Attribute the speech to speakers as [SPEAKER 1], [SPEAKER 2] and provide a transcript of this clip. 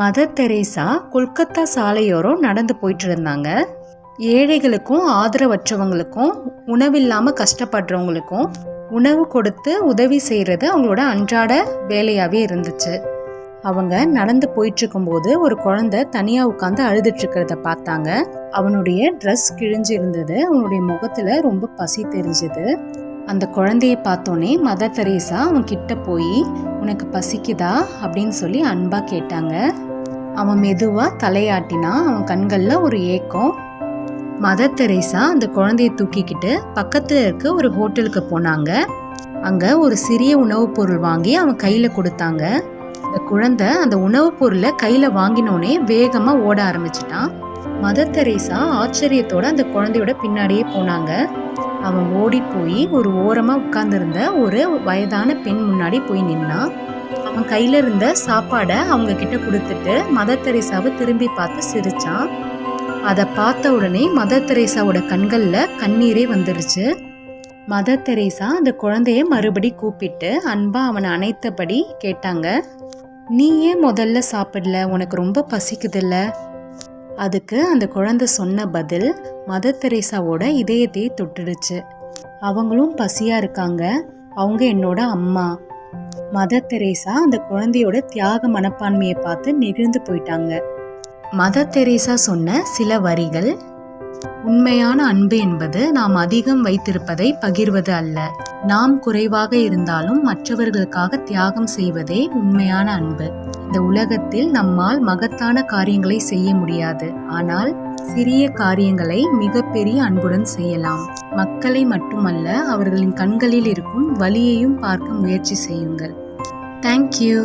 [SPEAKER 1] Mother Teresa Kolkata சாலையோரம் நடந்து போயிட்டு இருந்தாங்க ஏழைகளுக்கும் ஆதரவற்றவங்களுக்கும் உணவில்லாமல் கஷ்டப்படுறவங்களுக்கும் உணவு கொடுத்து உதவி செய்கிறது அவங்களோட அன்றாட வேலையாகவே இருந்துச்சு. அவங்க நடந்து போயிட்டுருக்கும்போது ஒரு குழந்தை தனியாக உட்காந்து அழுதுட்டுருக்கிறத பார்த்தாங்க. அவனுடைய ட்ரெஸ் கிழிஞ்சு இருந்தது அவனுடைய முகத்தில் ரொம்ப பசி தெரிஞ்சுது. அந்த குழந்தையை பார்த்தோன்னே மதர் தெரேசா அவன் கிட்ட போய் உனக்கு பசிக்குதா? அப்படின்னு சொல்லி அன்பா கேட்டாங்க. அவன் மெதுவா தலையாட்டினா அவன் கண்கள்ல ஒரு ஏக்கம். மதர் தெரேசா அந்த குழந்தையை தூக்கிக்கிட்டு பக்கத்துல இருக்க ஒரு ஹோட்டலுக்கு போனாங்க. அங்க ஒரு சிறிய உணவுப் பொருள் வாங்கி அவன் கையில கொடுத்தாங்க. அந்த குழந்தை அந்த உணவுப் பொருளை கையில வாங்கினோடனே வேகமா ஓட ஆரம்பிச்சிட்டான். மதர் தெரேசா ஆச்சரியத்தோட அந்த குழந்தையோட பின்னாடியே போனாங்க. அவன் ஓடி போய் ஒரு ஓரமாக உட்கார்ந்துருந்த ஒரு வயதான பெண் முன்னாடி போய் நின்னான் அவன் கையில் இருந்த சாப்பாடை அவங்க கிட்ட கொடுத்துட்டு மதர் தெரேசாவை திரும்பி பார்த்து சிரிச்சான் அதை பார்த்த உடனே மதர் தெரேசாவோட கண்களில் கண்ணீரே வந்துருச்சு. மதர் தெரேசா அந்த குழந்தைய மறுபடி கூப்பிட்டு அன்பா அவனை அணைத்தபடி கேட்டாங்க. நீ ஏன் முதல்ல சாப்பிடல? உனக்கு ரொம்ப பசிக்குதுல்ல. அதுக்கு அந்த குழந்தை சொன்ன பதில் மதர் தெரேசாவோட இதயத்தையே தொட்டுடுச்சு. அவங்களும் பசியா இருக்காங்க. அவங்க என்னோட அம்மா. மதர் தெரேசா அந்த குழந்தையோட தியாக மனப்பான்மையை பார்த்து நெகிழ்ந்து போயிட்டாங்க. மதர் தெரேசா சொன்ன சில வரிகள் உண்மையான அன்பு என்பது நாம் அதிகம் வைத்திருப்பதை பகிர்வது அல்ல. நாம் குறைவாக இருந்தாலும் மற்றவர்களுக்காக தியாகம் செய்வதே உண்மையான அன்பு. இந்த உலகத்தில் நம்மால் மகத்தான காரியங்களை செய்ய முடியாது. ஆனால் சிறிய காரியங்களை மிகப்பெரிய அன்புடன் செய்யலாம். மக்களை மட்டுமல்ல அவர்களின் கண்களில் இருக்கும் வலியையும் பார்க்க முயற்சி செய்யுங்கள். தேங்க்யூ